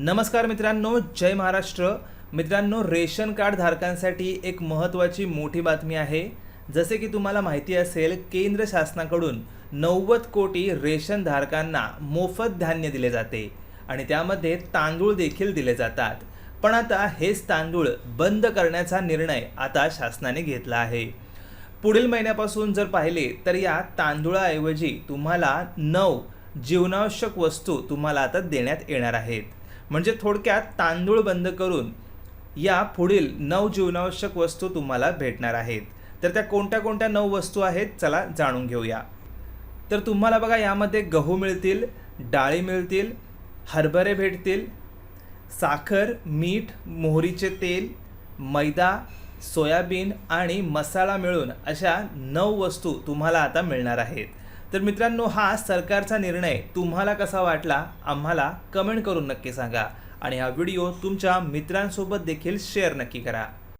नमस्कार मित्रांनो जय महाराष्ट्र. मित्रांनो रेशन कार्ड धारकांसाठी एक महत्त्वाची मोठी बातमी आहे. जसे की तुम्हाला माहिती असेल केंद्र शासनाकडून नव्वद कोटी रेशन धारकांना मोफत धान्य दिले जाते आणि त्यामध्ये तांदूळ देखील दिले जातात. पण आता हेच तांदूळ बंद करण्याचा निर्णय आता शासनाने घेतला आहे. पुढील महिन्यापासून जर पाहिले तर या तांदूळाऐवजी तुम्हाला नऊ जीवनावश्यक वस्तू तुम्हाला आता देण्यात येणार आहेत. म्हणजे थोडक्यात तांदूळ बंद करून या पुढील नऊ जीवनावश्यक वस्तू तुम्हाला भेटणार आहेत. तर त्या कोणत्या कोणत्या नऊ वस्तू आहेत चला जाणून घेऊया. तर तुम्हाला बघा यामध्ये गहू मिळतील डाळी मिळतील हरभरे भेटतील साखर मीठ मोहरीचे तेल मैदा सोयाबीन आणि मसाला मिळून अशा नऊ वस्तू तुम्हाला आता मिळणार आहेत. तर मित्रांनो हा सरकारचा निर्णय तुम्हाला कसा वाटला आम्हाला कमेंट करून नक्की सांगा. आणि हा व्हिडिओ तुमच्या मित्रांसोबत देखील शेअर नक्की करा.